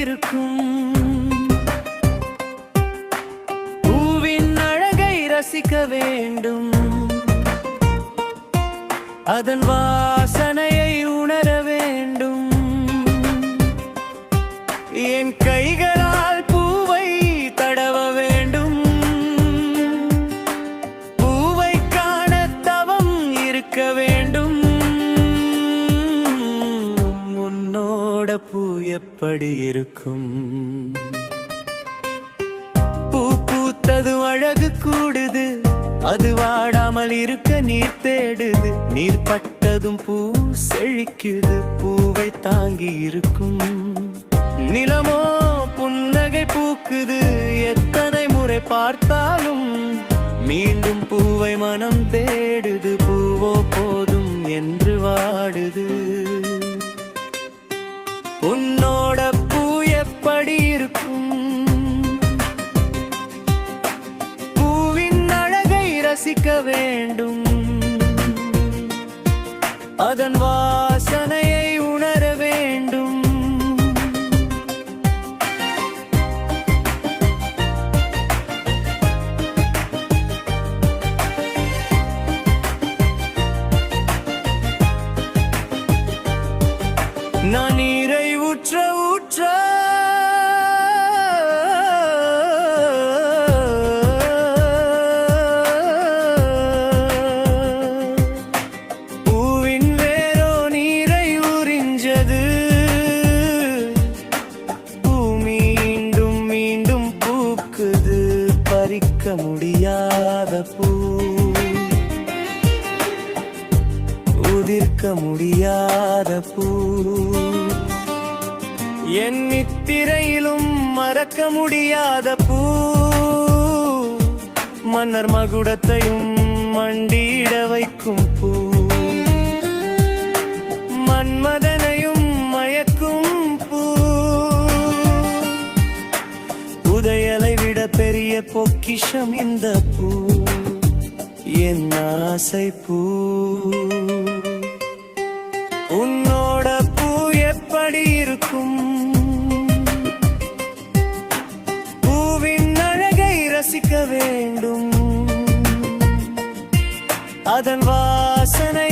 இருக்கும். பூவின் அழகை ரசிக்க வேண்டும். அதன் வாசனை பூ எப்படி இருக்கும்? பூ பூத்தது அழகு கூடுது. அது வாடாமல் இருக்க நீர் தேடுது. நீர் பட்டதும் பூ செழிக்குது. பூவை தாங்கி இருக்கும். நிலமோ புன்னகை பூக்குது. எத்தனை முறை பார்த்தாலும் மீண்டும் பூவை மனம் தேடுது. அழகை ரசிக்க வேண்டும். அதன் வாசனையை உணர வேண்டும். நான் பறிக்க முடியாத பூ. உதிர்க்க முடியாத பூ. என் நித்திரையிலும் மறக்க முடியாத பூ. மன்னர் மகுடத்தையும் மண்டியிட வைக்கும் பூ. பொக்கிஷம் இந்த பூ என் ஆசை பூ. உன்னோட பூ எப்படி இருக்கும்? பூவின் அழகை ரசிக்க வேண்டும். அதன் வாசனை